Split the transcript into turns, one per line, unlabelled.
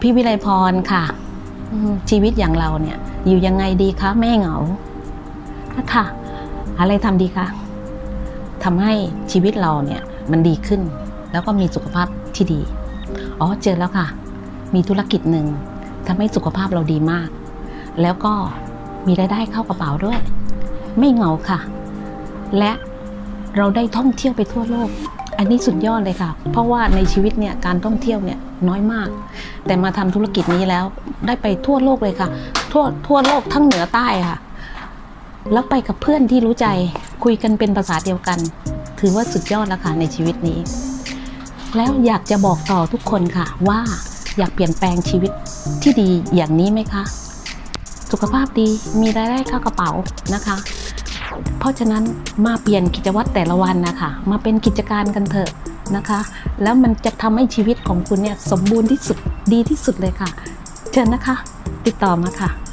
พี่วิไลพรค่ะอืมชีวิตอย่างเราเนี่ย อยู่ยังไงดีคะไม่เหงาค่ะ อะไรทำดีคะทำให้ชีวิตเราเนี่ยมันดีขึ้น แล้วก็มีสุขภาพที่ดี อ๋อเจอแล้วค่ะ มีธุรกิจหนึ่งทำให้สุขภาพเราดีมาก แล้วก็มีรายได้เข้ากระเป๋าด้วย ไม่เหงาค่ะ และเราได้ท่องเที่ยวไปทั่วโลก อันนี้สุดยอดเลยค่ะ เพราะว่าในชีวิตเนี่ยการท่องเที่ยวเนี่ยน้อยมาก แต่มาทำธุรกิจนี้แล้วได้ไปทั่วโลกเลยค่ะ ทั่วทั่วโลกทั้งเหนือใต้ค่ะ แล้วไปกับเพื่อนที่รู้ใจคุยกันเป็นภาษาเดียวกัน ถือว่าสุดยอดแล้วค่ะในชีวิตนี้ แล้วอยากจะบอกต่อทุกคนค่ะว่าอยากเปลี่ยนแปลงชีวิตที่ดีอย่างนี้ไหมคะ สุขภาพดีมีรายได้เข้ากระเป๋านะคะ เพราะฉะนั้นมาเปลี่ยนกิจวัตรแต่ละวันนะคะมาเป็นกิจการกันเถอะนะคะ แล้วมันจะทำให้ชีวิตของคุณเนี่ยสมบูรณ์ที่สุดดีที่สุดเลยค่ะ เชิญนะคะ ติดต่อมาค่ะ